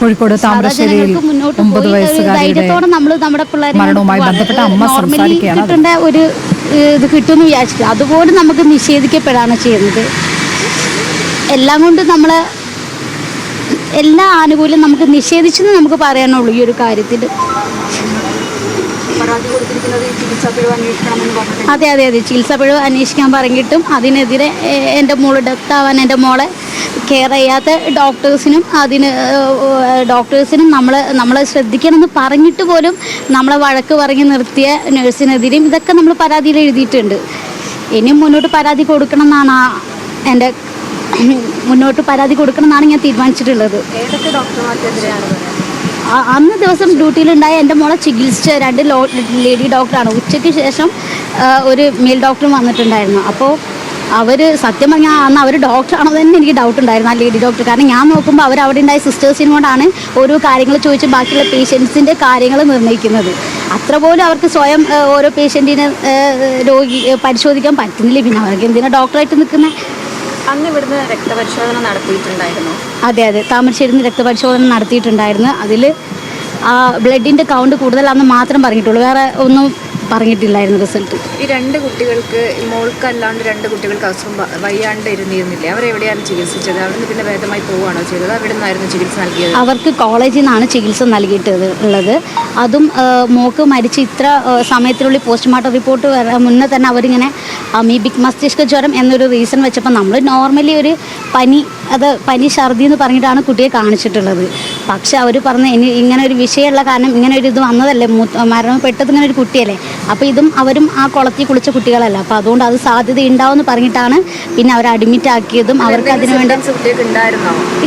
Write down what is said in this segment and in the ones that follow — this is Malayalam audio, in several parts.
കോഴിക്കോട് താമരശ്ശേരിയിൽ ഒമ്പത് വയസ്സുകാരിയുടെ മരണവുമായി ബന്ധപ്പെട്ട അമ്മ സംസാരിക്കുകയാണ്. കിട്ടേണ്ട ഒരു ഇത് കിട്ടുമെന്ന് വിചാരിച്ചിട്ട് അതുപോലും നമുക്ക് നിഷേധിക്കപ്പെടാണ് ചെയ്യുന്നത്. എല്ലാം കൊണ്ട് നമ്മൾ എല്ലാ ആനുകൂല്യം നമുക്ക് നിഷേധിച്ചെന്ന് നമുക്ക് പറയാനുള്ളൂ ഈ ഒരു കാര്യത്തിൽ അതെ അതെ അതെ. ചികിത്സാ പിഴവ് അന്വേഷിക്കാൻ പറഞ്ഞിട്ടും അതിനെതിരെ എന്റെ മോൾ ഡെത്ത് ആവാൻ എന്റെ മോളെ കെയർ ചെയ്യാത്ത ഡോക്ടേഴ്സിനും അതിന് ഡോക്ടേഴ്സിനും നമ്മൾ നമ്മളെ ശ്രദ്ധിക്കണമെന്ന് പറഞ്ഞിട്ട് പോലും നമ്മളെ വഴക്ക് പറഞ്ഞ് നിർത്തിയ നഴ്സിനെതിരെയും ഇതൊക്കെ നമ്മൾ പരാതിയിൽ എഴുതിയിട്ടുണ്ട്. ഇനിയും മുന്നോട്ട് പരാതി കൊടുക്കണം എന്നാണ് ആ എന്റെ മുന്നോട്ട് പരാതി കൊടുക്കണം എന്നാണ് ഞാൻ തീരുമാനിച്ചിട്ടുള്ളത്. ഏതൊക്കെ ഡോക്ടർമാർക്കെതിരെയാണ് അന്ന് ദിവസം ഡ്യൂട്ടിയിലുണ്ടായ എന്റെ മോളെ ചികിത്സിച്ച രണ്ട് ലേഡി ഡോക്ടറാണ്. ഉച്ചയ്ക്ക് ശേഷം ഒരു മെയിൽ ഡോക്ടറും വന്നിട്ടുണ്ടായിരുന്നു. അപ്പോൾ അവർ സത്യം പറഞ്ഞാൽ അന്ന് അവർ ഡോക്ടറാണോ തന്നെ എനിക്ക് ഡൗട്ട് ഉണ്ടായിരുന്നു ആ ലേഡി ഡോക്ടർ. കാരണം ഞാൻ നോക്കുമ്പോൾ അവർ അവിടെ ഉണ്ടായ സിസ്റ്റേഴ്സിനും കൊണ്ടാണ് ഓരോ കാര്യങ്ങൾ ചോദിച്ച് ബാക്കിയുള്ള പേഷ്യൻസിന്റെ കാര്യങ്ങൾ നിർണയിക്കുന്നത്. അത്ര പോലും അവർക്ക് സ്വയം ഓരോ പേഷ്യന്റിനെ രോഗി പരിശോധിക്കാൻ പറ്റുന്നില്ല. പിന്നെ അവർക്ക് എന്തിനാണ് ഡോക്ടറായിട്ട് നിൽക്കുന്നത് അന്ന് ഇവിടുന്ന് രക്തപരിശോധന നടത്തിയിട്ടുണ്ടായിരുന്നു. അതെ അതെ. താമരശ്ശേരിയിൽ നിന്ന് രക്തപരിശോധന നടത്തിയിട്ടുണ്ടായിരുന്നു. അതിൽ ആ ബ്ലഡിന്റെ കൗണ്ട് കൂടുതലാണെന്ന് മാത്രം പറഞ്ഞിട്ടുള്ളൂ. വേറെ ഒന്നും പറഞ്ഞിട്ടില്ലായിരുന്നു റിസൾട്ട് ഈ രണ്ട് കുട്ടികൾക്ക് മോൾക്ക് അല്ലാണ്ട് രണ്ട് കുട്ടികൾക്ക് അസുഖം വയ്യാണ്ട് ഇരുന്നിരുന്നില്ലേ? അവരെവിടെയാണ് ചികിത്സിച്ചത്? അവിടുന്ന് പിന്നെ ഭേദമായി പോവുകയാണോ ചെയ്തത്? അവിടെ നിന്നായിരുന്നു ചികിത്സ നൽകിയത്? അവർക്ക് കോളേജിൽ നിന്നാണ് ചികിത്സ നൽകിയിട്ടത് ഉള്ളത്. അതും മോക്ക് മരിച്ച് ഇത്ര സമയത്തിനുള്ളിൽ പോസ്റ്റ്മോർട്ടം റിപ്പോർട്ട് വരാൻ മുന്നേ തന്നെ അവരിങ്ങനെ അമീബിക് മസ്തിഷ്ക ജ്വരം എന്നൊരു റീസൺ വെച്ചപ്പോൾ നമ്മൾ നോർമലി ഒരു പനി അത് പനി ഛർദി എന്ന് പറഞ്ഞിട്ടാണ് കുട്ടിയെ കാണിച്ചിട്ടുള്ളത്. പക്ഷെ അവർ പറഞ്ഞ ഇനി ഇങ്ങനെ ഒരു വിഷയമുള്ള കാരണം ഇങ്ങനെ ഒരു ഇത് വന്നതല്ലേ? മൂത്ത മരണപ്പെട്ടത് ഇങ്ങനെ ഒരു കുട്ടിയല്ലേ? അപ്പോൾ ഇതും അവരും ആ കുളത്തിൽ കുളിച്ച കുട്ടികളല്ല. അപ്പോൾ അതുകൊണ്ട് അത് സാധ്യത ഉണ്ടാവുമെന്ന് പറഞ്ഞിട്ടാണ് പിന്നെ അവർ അഡ്മിറ്റ് ആക്കിയതും അവർക്ക് അതിനു വേണ്ടി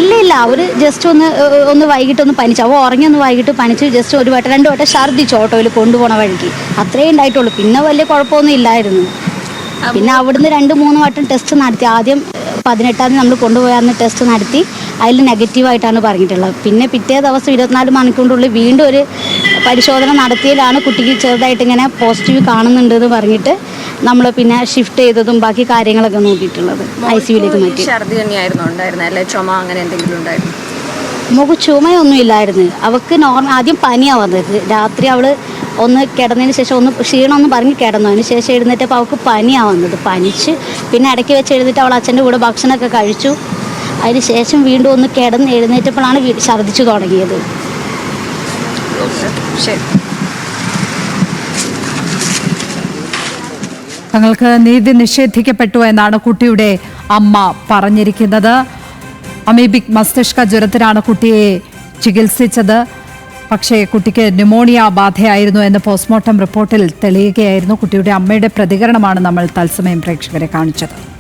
ഇല്ല ഇല്ല. അവർ ജസ്റ്റ് ഒന്ന് ഒന്ന് വൈകിട്ട് ഒന്ന് പനിച്ചു. അവ ഉറങ്ങി ഒന്ന് വൈകിട്ട് പനിച്ച്. ജസ്റ്റ് ഒരു വട്ടം രണ്ട് വട്ടം ഛർദിച്ചു ഓട്ടോയിൽ കൊണ്ടുപോണ വഴിക്ക്. അത്രേ ഉണ്ടായിട്ടുള്ളൂ. പിന്നെ വലിയ കുഴപ്പമൊന്നും ഇല്ലായിരുന്നു. പിന്നെ അവിടുന്ന് രണ്ട് മൂന്ന് വട്ടം ടെസ്റ്റ് നടത്തി. ആദ്യം പതിനെട്ടാം തീയതി നമ്മൾ കൊണ്ടുപോയ അന്ന് ടെസ്റ്റ് നടത്തി. അതിൽ നെഗറ്റീവായിട്ടാണ് പറഞ്ഞിട്ടുള്ളത്. പിന്നെ പിറ്റേ ദിവസം ഇരുപത്തിനാല് മണിക്കൂറിനുള്ളിൽ വീണ്ടും ഒരു പരിശോധന നടത്തിയതിലാണ് കുട്ടിക്ക് ചെറുതായിട്ട് ഇങ്ങനെ പോസിറ്റീവ് കാണുന്നുണ്ട് എന്ന് പറഞ്ഞിട്ട് നമ്മൾ പിന്നെ ഷിഫ്റ്റ് ചെയ്തതും ബാക്കി കാര്യങ്ങളൊക്കെ നോക്കിയിട്ടുള്ളത്. ഐ സിയുലേക്ക് മാറ്റി. ഛർദി തന്നെയായിരുന്നു ഉണ്ടായിരുന്നത് അല്ലെ? ചുമ അങ്ങനെ എന്തെങ്കിലും ഉണ്ടായിരുന്നു? മുഖ ചുമയൊന്നും ഇല്ലായിരുന്നു. അവൾക്ക് നോർമൽ ആദ്യം പനിയാണ് വന്നത്. രാത്രി അവൾ ഒന്ന് കിടന്നതിന് ശേഷം ഒന്ന് ക്ഷീണമെന്ന് പറഞ്ഞ് കിടന്നു. അതിന് ശേഷം എഴുന്നേറ്റപ്പോൾ അവൾക്ക് പനിയാണ് വന്നത്. പനിച്ച് പിന്നെ ഇടയ്ക്ക് വെച്ച് എഴുന്നേറ്റ് അവൾ അച്ഛന്റെ കൂടെ ഭക്ഷണമൊക്കെ കഴിച്ചു. അതിന് ശേഷം വീണ്ടും ഒന്ന് കിടന്ന് എഴുന്നേറ്റപ്പോഴാണ് ഛർദ്ദിച്ചു തുടങ്ങിയത്. തങ്ങൾക്ക് നീതി നിഷേധിക്കപ്പെട്ടു എന്നാണ് കുട്ടിയുടെ അമ്മ പറഞ്ഞിരിക്കുന്നത്. അമീബിക് മസ്തിഷ്ക ജ്വരത്തിനാണ് കുട്ടിയെ ചികിത്സിച്ചത്. പക്ഷേ കുട്ടിക്ക് ന്യൂമോണിയ ബാധയായിരുന്നു എന്ന് പോസ്റ്റ്മോർട്ടം റിപ്പോർട്ടിൽ തെളിയുകയായിരുന്നു. കുട്ടിയുടെ അമ്മയുടെ പ്രതികരണമാണ് നമ്മൾ തത്സമയം പ്രേക്ഷകരെ കാണിച്ചത്.